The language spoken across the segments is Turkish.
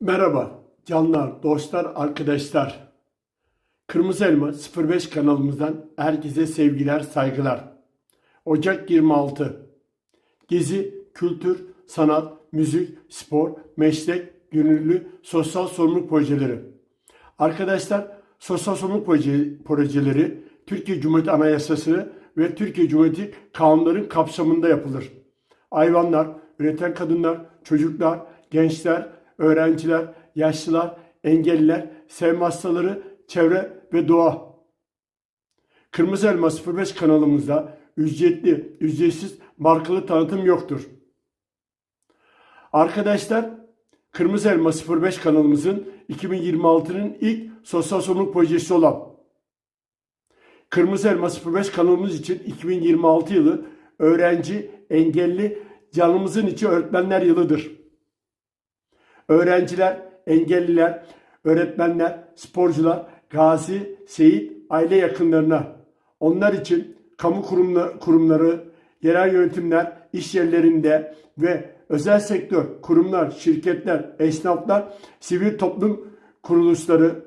Merhaba canlar, dostlar, arkadaşlar. Kırmızı Elma 05 kanalımızdan herkese sevgiler, saygılar. Ocak 26. Gezi, kültür, sanat, müzik, spor, meslek, gönüllü, sosyal sorumluluk projeleri. Arkadaşlar, sosyal sorumluluk proje- projeleri Türkiye Cumhuriyeti Anayasası ve Türkiye Cumhuriyeti kanunların kapsamında yapılır. Hayvanlar, üreten kadınlar, çocuklar, gençler, öğrenciler, yaşlılar, engelliler, sevme hastaları, çevre ve doğa. Kırmızı Elma 05 kanalımızda ücretli, ücretsiz markalı tanıtım yoktur. Arkadaşlar, Kırmızı Elma 05 kanalımızın 2026'nın ilk sosyal sorumluluk projesi olan Kırmızı Elma 05 kanalımız için 2026 yılı öğrenci, engelli, canımızın içi öğretmenler yılıdır. Öğrenciler, engelliler, öğretmenler, sporcular, gazi, şehit, aile yakınlarına, onlar için kamu kurumla- kurumları, yerel yönetimler, iş yerlerinde ve özel sektör, kurumlar, şirketler, esnaflar, sivil toplum kuruluşları,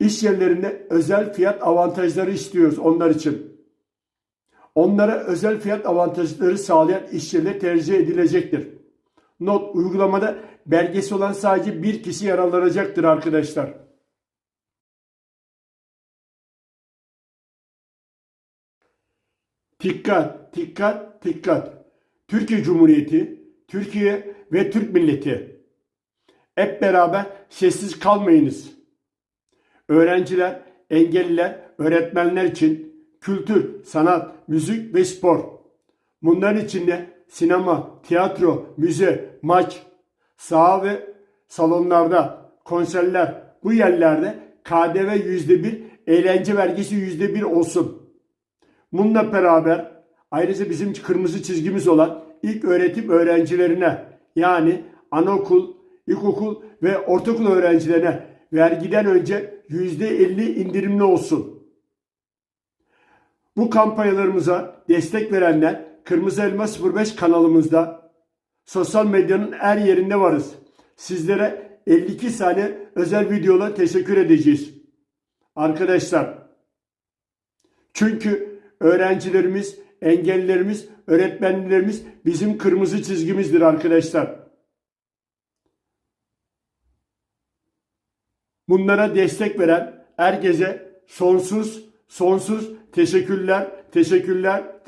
iş yerlerinde özel fiyat avantajları istiyoruz onlar için. Onlara özel fiyat avantajları sağlayan iş yerleri tercih edilecektir. Not uygulamada belgesi olan sadece bir kişi yararlanacaktır arkadaşlar. Dikkat, dikkat, dikkat. Türkiye Cumhuriyeti, Türkiye ve Türk milleti. Hep beraber sessiz kalmayınız. Öğrenciler, engelliler, öğretmenler için kültür, sanat, müzik ve spor. Bunların içinde sinema, tiyatro, müze, maç, saha ve salonlarda, konserler, bu yerlerde KDV yüzde bir, eğlence vergisi yüzde bir olsun. Bununla beraber ayrıca bizim kırmızı çizgimiz olan ilk öğretim öğrencilerine yani anaokul, ilkokul ve ortaokul öğrencilerine vergiden önce %50 indirimli olsun. Bu kampanyalarımıza destek verenler Kırmızı Elma 05 kanalımızda sosyal medyanın her yerinde varız. Sizlere 52 saniye özel videola teşekkür edeceğiz. Arkadaşlar çünkü öğrencilerimiz, engellilerimiz, öğretmenlerimiz bizim kırmızı çizgimizdir arkadaşlar. Bunlara destek veren herkese sonsuz sonsuz teşekkürler, teşekkürler, teşekkürler.